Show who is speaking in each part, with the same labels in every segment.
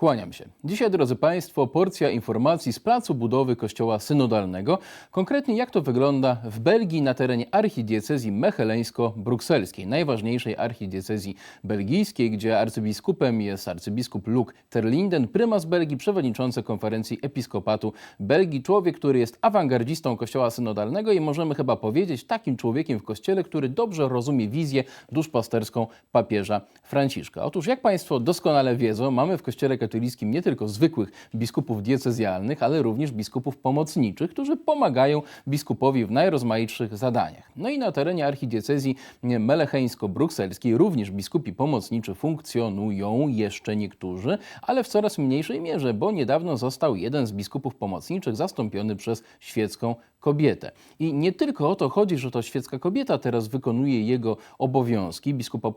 Speaker 1: Kłaniam się. Dzisiaj, drodzy Państwo, porcja informacji z placu budowy Kościoła Synodalnego. Konkretnie jak to wygląda w Belgii na terenie archidiecezji mecheleńsko-brukselskiej, najważniejszej archidiecezji belgijskiej, gdzie arcybiskupem jest arcybiskup Luc Terlinden, prymas Belgii, przewodniczący konferencji episkopatu Belgii, człowiek, który jest awangardzistą Kościoła Synodalnego i możemy chyba powiedzieć takim człowiekiem w Kościele, który dobrze rozumie wizję duszpasterską papieża Franciszka. Otóż, jak Państwo doskonale wiedzą, mamy w Kościele katolickim nie tylko zwykłych biskupów diecezjalnych, ale również biskupów pomocniczych, którzy pomagają biskupowi w najrozmaitszych zadaniach. No i na terenie archidiecezji melecheńsko-brukselskiej również biskupi pomocniczy funkcjonują, jeszcze niektórzy, ale w coraz mniejszej mierze, bo niedawno został jeden z biskupów pomocniczych zastąpiony przez świecką kobietę. I nie tylko o to chodzi, że to świecka kobieta teraz wykonuje jego obowiązki biskupa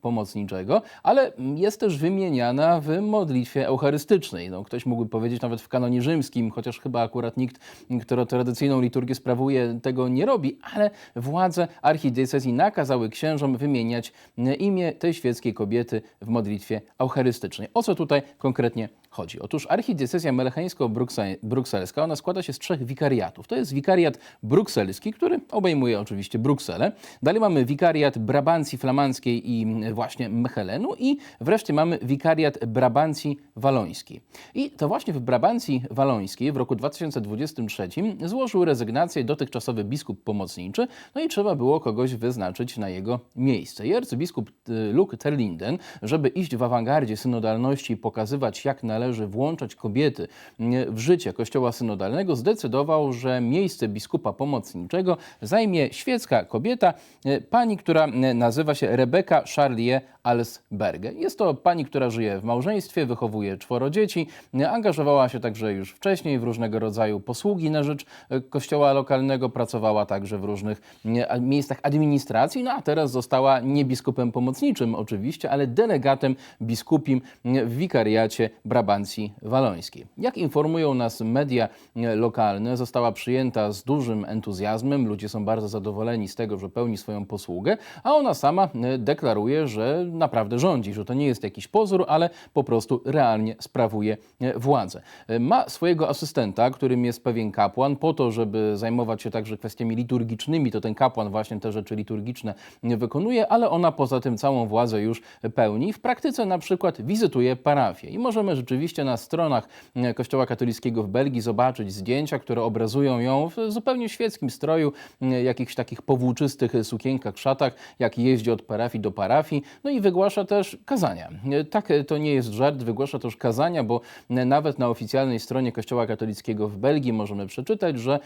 Speaker 1: pomocniczego, ale jest też wymieniana w modlitwie eucharystycznej. No, ktoś mógłby powiedzieć nawet w kanonie rzymskim, chociaż chyba akurat nikt, kto tradycyjną liturgię sprawuje, tego nie robi, ale władze archidiecezji nakazały księżom wymieniać imię tej świeckiej kobiety w modlitwie eucharystycznej. O co tutaj konkretnie chodzi? Otóż archidiecezja melecheńsko-brukselska, ona składa się z trzech wikariatów. To jest wikariat brukselski, który obejmuje oczywiście Brukselę. Dalej mamy wikariat Brabancji flamandzkiej i właśnie Mechelenu i wreszcie mamy wikariat Brabancji walońskiej. I to właśnie w Brabancji walońskiej w roku 2023 złożył rezygnację dotychczasowy biskup pomocniczy, no i trzeba było kogoś wyznaczyć na jego miejsce. I arcybiskup y, Luc Terlinden, żeby iść w awangardzie synodalności i pokazywać, jak należy włączać kobiety y, w życie Kościoła Synodalnego, zdecydował, że miejsce biskupa pomocniczego zajmie świecka kobieta, y, pani, która nazywa się Rebeka Charlier Alsberge. Jest to pani, która żyje w małżeństwie, wychowuje czworo dzieci, angażowała się także już wcześniej w różnego rodzaju posługi na rzecz y, kościoła lokalnego, pracowała także w różnych a- miejscach administracji, no a teraz została nie biskupem pomocniczym oczywiście, ale delegatem biskupim y, w wikariacie Brabancji Walońskiej. Jak informują nas media lokalne, została przyjęta z dużym entuzjazmem, ludzie są bardzo zadowoleni z tego, że pełni swoją posługę, a ona sama deklaruje, że naprawdę rządzi, że to nie jest jakiś pozór, ale po prostu realnie sprawuje e, władzę. E, Ma swojego asystenta, którym jest pewien kapłan, po to, żeby zajmować się także kwestiami liturgicznymi, to ten kapłan właśnie te rzeczy liturgiczne wykonuje, ale ona poza tym całą władzę już pełni. W praktyce na przykład wizytuje parafię i możemy rzeczywiście na stronach e, Kościoła katolickiego w Belgii zobaczyć zdjęcia, które obrazują ją w zupełnie świeckim stroju, e, jakichś takich powłóczystych sukienkach, szatach, jak jeździ od parafii do parafii, no i wygłasza też kazania. E, Tak, e, to nie jest żart, wygłasza też kazania, bo nawet na oficjalnej stronie Kościoła katolickiego w Belgii możemy przeczytać, że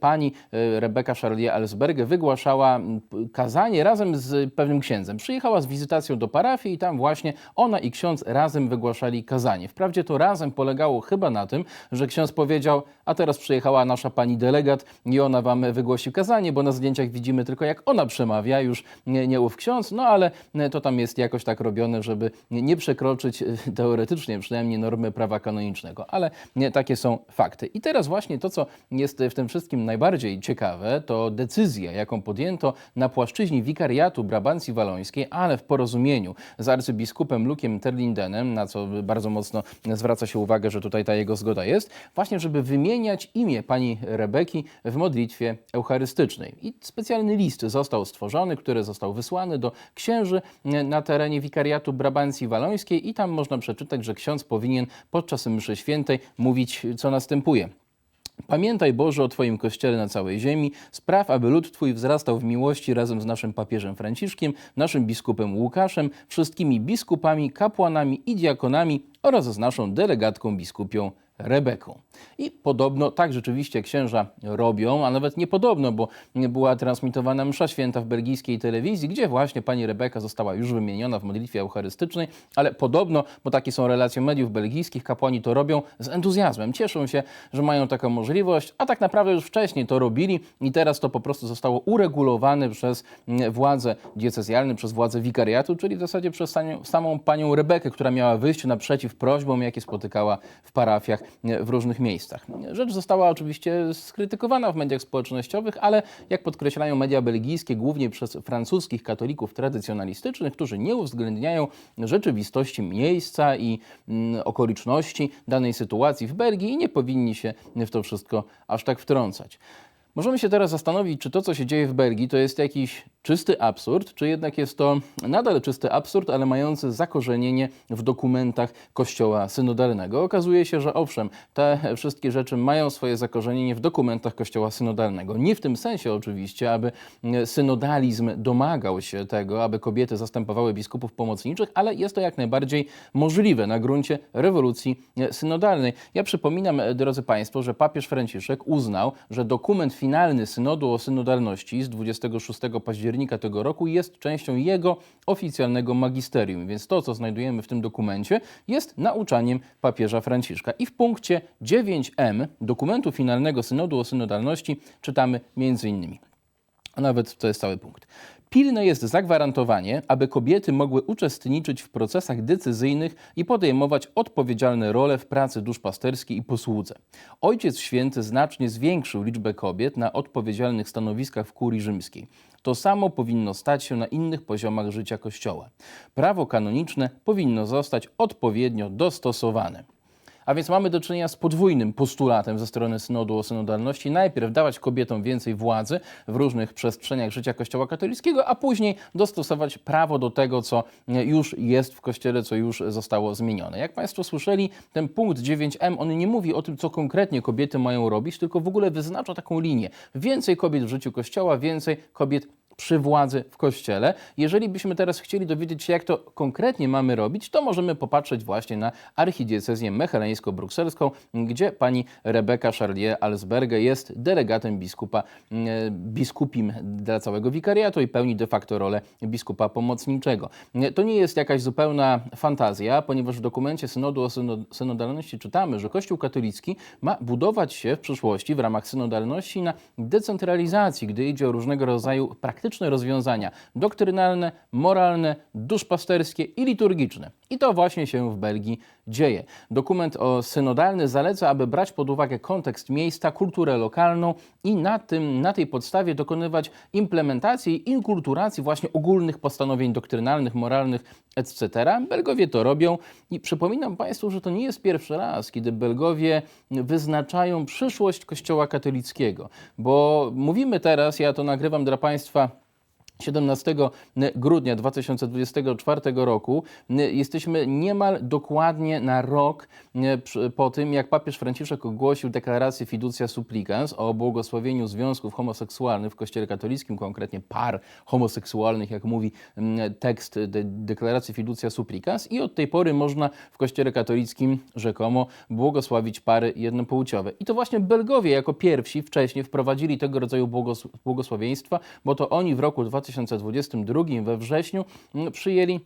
Speaker 1: pani e, Rebeka Charlier Alsberg wygłaszała kazanie razem z pewnym księdzem. Przyjechała z wizytacją do parafii i tam właśnie ona i ksiądz razem wygłaszali kazanie. Wprawdzie to razem polegało chyba na tym, że ksiądz powiedział, a teraz przyjechała nasza pani delegat i ona wam wygłosi kazanie, bo na zdjęciach widzimy tylko jak ona przemawia, już nie, nie ów ksiądz, no ale e, to tam jest jakoś tak robione, żeby nie, przekroczyć e, teoretycznie przynajmniej normy prawa kanonicznego, ale nie, takie są fakty. I teraz właśnie to, co jest w tym wszystkim najbardziej ciekawe, to decyzja, jaką podjęto na płaszczyźnie wikariatu Brabancji Walońskiej, ale w porozumieniu z arcybiskupem Lukiem Terlindenem, na co bardzo mocno zwraca się uwagę, że tutaj ta jego zgoda jest, właśnie żeby wymieniać imię pani Rebeki w modlitwie eucharystycznej. I specjalny list został stworzony, który został wysłany do księży e, na terenie wikariatu Brabancji Walońskiej i tam można przeczytać, że ksiądz powinien podczas mszy świętej mówić, co następuje. Pamiętaj Boże o Twoim Kościele na całej ziemi, spraw, aby lud Twój wzrastał w miłości razem z naszym papieżem Franciszkiem, naszym biskupem Łukaszem, wszystkimi biskupami, kapłanami i diakonami oraz z naszą delegatką biskupią Rebeką. I podobno tak rzeczywiście księża robią, a nawet nie podobno, bo była transmitowana msza święta w belgijskiej telewizji, gdzie właśnie pani Rebeka została już wymieniona w modlitwie eucharystycznej, ale podobno, bo takie są relacje mediów belgijskich, kapłani to robią z entuzjazmem. Cieszą się, że mają taką możliwość, a tak naprawdę już wcześniej to robili i teraz to po prostu zostało uregulowane przez mm, władze diecezjalne, przez władze wikariatu, czyli w zasadzie przez samą panią Rebekę, która miała wyjść naprzeciw prośbom, jakie spotykała w parafiach w różnych miejscach. Rzecz została oczywiście skrytykowana w mediach społecznościowych, ale jak podkreślają media belgijskie, głównie przez francuskich katolików tradycjonalistycznych, którzy nie uwzględniają rzeczywistości miejsca i mm, okoliczności danej sytuacji w Belgii i nie powinni się w to wszystko aż tak wtrącać. Możemy się teraz zastanowić, czy to, co się dzieje w Belgii, to jest jakiś czysty absurd, czy jednak jest to nadal czysty absurd, ale mający zakorzenienie w dokumentach Kościoła synodalnego. Okazuje się, że owszem, te wszystkie rzeczy mają swoje zakorzenienie w dokumentach Kościoła synodalnego. Nie w tym sensie oczywiście, aby synodalizm domagał się tego, aby kobiety zastępowały biskupów pomocniczych, ale jest to jak najbardziej możliwe na gruncie rewolucji synodalnej. Ja przypominam, drodzy Państwo, że papież Franciszek uznał, że dokument finalny synodu o synodalności z 26 października tego roku jest częścią jego oficjalnego magisterium. Więc to, co znajdujemy w tym dokumencie, jest nauczaniem papieża Franciszka. I w punkcie 9m dokumentu finalnego synodu o synodalności czytamy między innymi. A nawet to jest cały punkt. Pilne jest zagwarantowanie, aby kobiety mogły uczestniczyć w procesach decyzyjnych i podejmować odpowiedzialne role w pracy duszpasterskiej i posłudze. Ojciec Święty znacznie zwiększył liczbę kobiet na odpowiedzialnych stanowiskach w kurii rzymskiej. To samo powinno stać się na innych poziomach życia Kościoła. Prawo kanoniczne powinno zostać odpowiednio dostosowane. A więc mamy do czynienia z podwójnym postulatem ze strony synodu o synodalności. Najpierw dawać kobietom więcej władzy w różnych przestrzeniach życia Kościoła katolickiego, a później dostosować prawo do tego, co już jest w Kościele, co już zostało zmienione. Jak Państwo słyszeli, ten punkt 9m, on nie mówi o tym, co konkretnie kobiety mają robić, tylko w ogóle wyznacza taką linię. Więcej kobiet w życiu Kościoła, więcej kobiet przy władzy w Kościele. Jeżeli byśmy teraz chcieli dowiedzieć się, jak to konkretnie mamy robić, to możemy popatrzeć właśnie na archidiecezję mecheleńsko-brukselską, gdzie pani Rebeka Charlier-Alsberge jest delegatem biskupa, e, biskupim dla całego wikariatu i pełni de facto rolę biskupa pomocniczego. To nie jest jakaś zupełna fantazja, ponieważ w dokumencie synodu o synodalności czytamy, że Kościół katolicki ma budować się w przyszłości w ramach synodalności na decentralizacji, gdy idzie o różnego rodzaju praktyczne praktyczne rozwiązania doktrynalne, moralne, duszpasterskie i liturgiczne. I to właśnie się w Belgii dzieje. Dokument o synodalny zaleca, aby brać pod uwagę kontekst miejsca, kulturę lokalną i na, tym, na tej podstawie dokonywać implementacji i inkulturacji właśnie ogólnych postanowień doktrynalnych, moralnych, etc. Belgowie to robią i przypominam Państwu, że to nie jest pierwszy raz, kiedy Belgowie wyznaczają przyszłość Kościoła katolickiego, bo mówimy teraz, ja to nagrywam dla Państwa 17 grudnia 2024 roku jesteśmy niemal dokładnie na rok po tym, jak papież Franciszek ogłosił deklarację Fiducia Supplicans o błogosławieniu związków homoseksualnych w Kościele katolickim, konkretnie par homoseksualnych, jak mówi tekst deklaracji Fiducia Supplicans i od tej pory można w Kościele katolickim rzekomo błogosławić pary jednopłciowe. I to właśnie Belgowie jako pierwsi wcześniej wprowadzili tego rodzaju błogosławieństwa, bo to oni w roku 2000 2022 we wrześniu przyjęli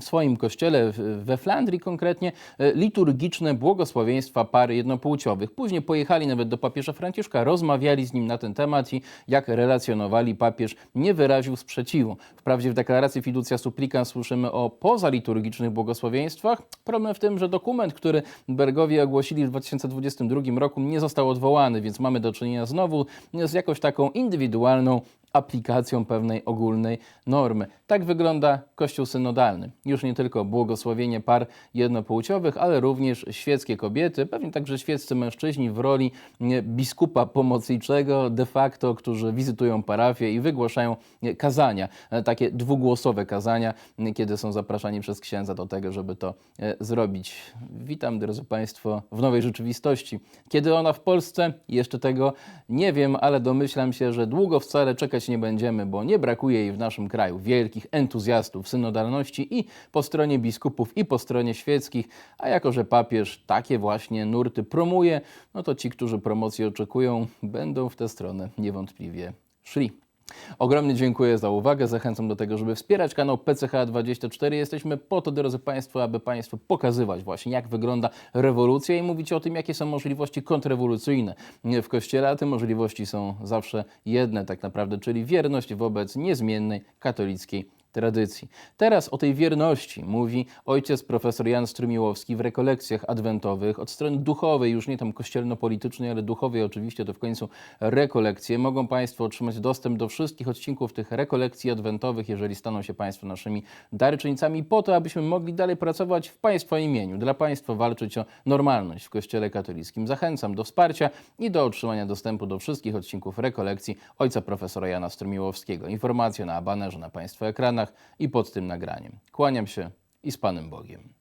Speaker 1: w swoim kościele we Flandrii konkretnie e, liturgiczne błogosławieństwa pary jednopłciowych. Później pojechali nawet do papieża Franciszka, rozmawiali z nim na ten temat i jak relacjonowali, papież nie wyraził sprzeciwu. Wprawdzie w deklaracji Fiducia Supplicans słyszymy o pozaliturgicznych błogosławieństwach. Problem w tym, że dokument, który Bergowie ogłosili w 2022 roku nie został odwołany, więc mamy do czynienia znowu z jakąś taką indywidualną aplikacją pewnej ogólnej normy. Tak wygląda Kościół synodalny. Już nie tylko błogosławienie par jednopłciowych, ale również świeckie kobiety, pewnie także świeccy mężczyźni w roli biskupa pomocniczego de facto, którzy wizytują parafię i wygłaszają kazania, e, takie dwugłosowe kazania, kiedy są zapraszani przez księdza do tego, żeby to e, zrobić. Witam, drodzy Państwo, w nowej rzeczywistości. Kiedy ona w Polsce? Jeszcze tego nie wiem, ale domyślam się, że długo wcale czekać nie będziemy, bo nie brakuje jej w naszym kraju wielkich entuzjastów synodalności i po stronie biskupów, i po stronie świeckich, a jako że papież takie właśnie nurty promuje, no to ci, którzy promocji oczekują, będą w tę stronę niewątpliwie szli. Ogromnie dziękuję za uwagę. Zachęcam do tego, żeby wspierać kanał PCH24. Jesteśmy po to, drodzy Państwo, aby Państwu pokazywać właśnie, jak wygląda rewolucja i mówić o tym, jakie są możliwości kontrrewolucyjne w Kościele, a te możliwości są zawsze jedne tak naprawdę, czyli wierność wobec niezmiennej katolickiej tradycji. Teraz o tej wierności mówi ojciec profesor Jan Strumiłowski w rekolekcjach adwentowych od strony duchowej, już nie tam kościelno-politycznej, ale duchowej oczywiście, to w końcu rekolekcje. Mogą Państwo otrzymać dostęp do wszystkich odcinków tych rekolekcji adwentowych, jeżeli staną się Państwo naszymi darczyńcami, po to, abyśmy mogli dalej pracować w Państwa imieniu, dla Państwa walczyć o normalność w Kościele katolickim. Zachęcam do wsparcia i do otrzymania dostępu do wszystkich odcinków rekolekcji ojca profesora Jana Strumiłowskiego. Informacje na banerze na Państwa i pod tym nagraniem. Kłaniam się i z Panem Bogiem.